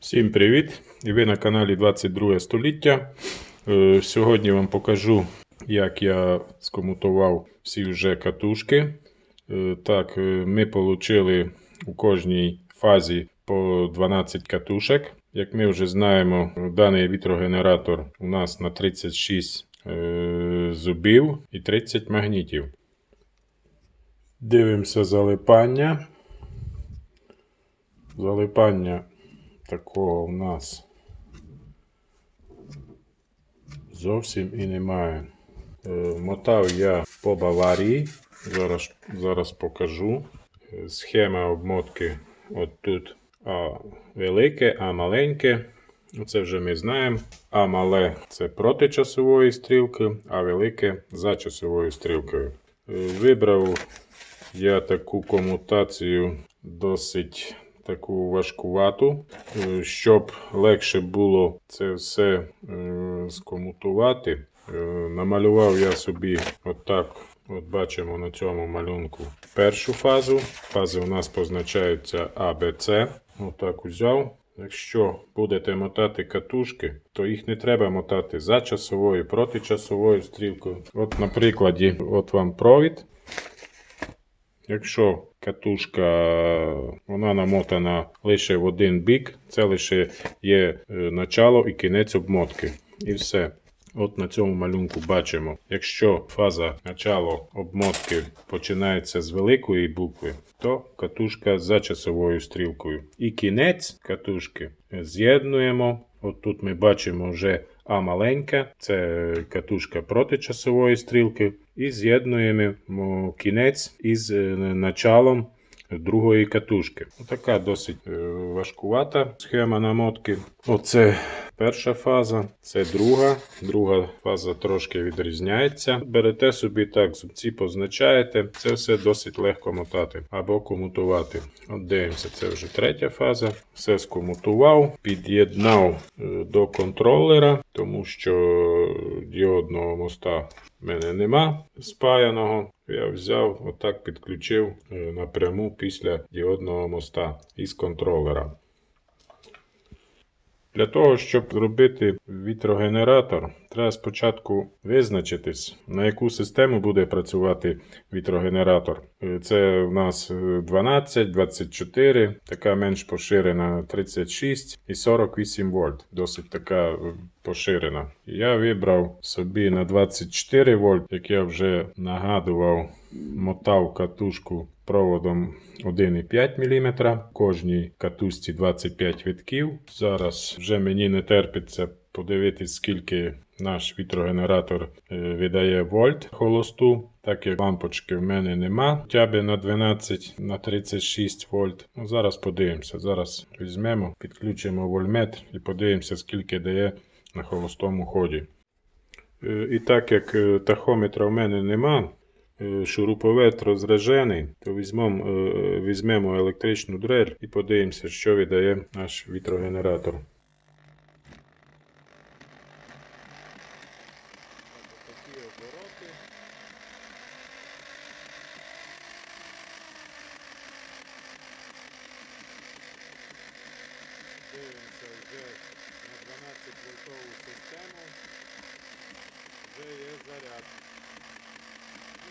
Всім привіт! І ви на каналі 22 століття. Е, Сьогодні вам покажу, як я скомутував всі вже катушки. Е, Так, е, ми отримали у кожній фазі по 12 катушек. Як ми вже знаємо, даний вітрогенератор у нас на 36 е, зубів і 30 магнітів. Дивимося залипання. Залипання такого у нас зовсім і немає. Е, Мотав я по Баварії. Зараз, зараз покажу. Е, Схема обмотки от тут А велике, А маленьке. Це вже ми знаємо. А мале це проти часової стрілки, а велике за часовою стрілкою. Е, Вибрав я таку комутацію досить таку важкувату, е, щоб легше було це все е, скомутувати. Е, Намалював я собі отак, от бачимо на цьому малюнку першу фазу. Фази у нас позначаються А. Отак узяв. Якщо будете мотати катушки, то їх не треба мотати за часовою, проти часовою стрілкою. От на прикладі, от вам провід. Якщо катушка вона намотана лише в один бік, це лише є е, начало і кінець обмотки. І все. От на цьому малюнку бачимо, якщо фаза начало обмотки починається з великої букви, то катушка за часовою стрілкою. І кінець катушки з'єднуємо. От тут ми бачимо вже А маленька, це катушка проти часової стрілки. І з'єднуємо кінець із е, началом другої катушки. Така досить е, важкувата схема намотки. Оце перша фаза, це друга. Друга фаза трошки відрізняється. Берете собі так, зубці позначаєте. Це все досить легко мотати або комутувати. От дивимося, це вже третя фаза. Все скомутував, під'єднав е, до контролера, тому що діодного моста в мене нема спаяного. Я взяв, отак підключив е, напряму після діодного моста із контролера. Для того, щоб зробити вітрогенератор, треба спочатку визначитись, на яку систему буде працювати вітрогенератор. Е, Це в нас е, 12, 24, така менш поширена 36 і 48 вольт. Досить така е, поширена. Я вибрав собі на 24 вольт, як я вже нагадував, мотав катушку проводом 1,5 мм. Кожній катушці 25 витків. Зараз вже мені не терпиться подивитись, скільки наш вітрогенератор е, видає вольт холосту. Так як лампочки в мене нема, хоча б на 12 на 36 вольт. Ну, зараз подивимося. Зараз візьмемо, підключимо вольтметр і подивимося, скільки дає на холостому ході. Е, І так як е, тахометра в мене нема, шуруповерт розряджений, то візьмемо, е, візьмемо електричну дрель і подивимося, що видає наш вітрогенератор. Дивимося вже на 12 вольтову систему. Вже є заряд.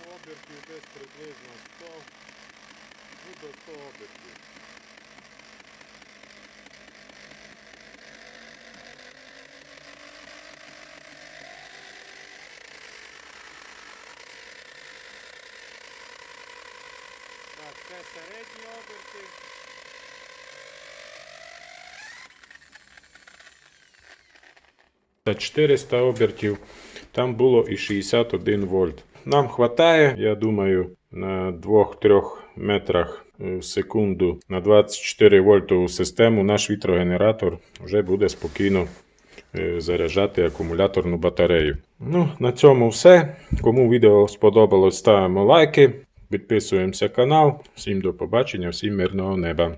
Обертів десь приблизно 100, ну до 100 обертів. Так, це середні оберти. Та 400 обертів. Там було і 61 вольт. Нам вистачає, я думаю, на 2-3 метрах в секунду на 24 вольтову систему наш вітрогенератор вже буде спокійно е, заряджати акумуляторну батарею. Ну, на цьому все. Кому відео сподобалось, ставимо лайки, підписуємося канал. Всім до побачення, всім мирного неба.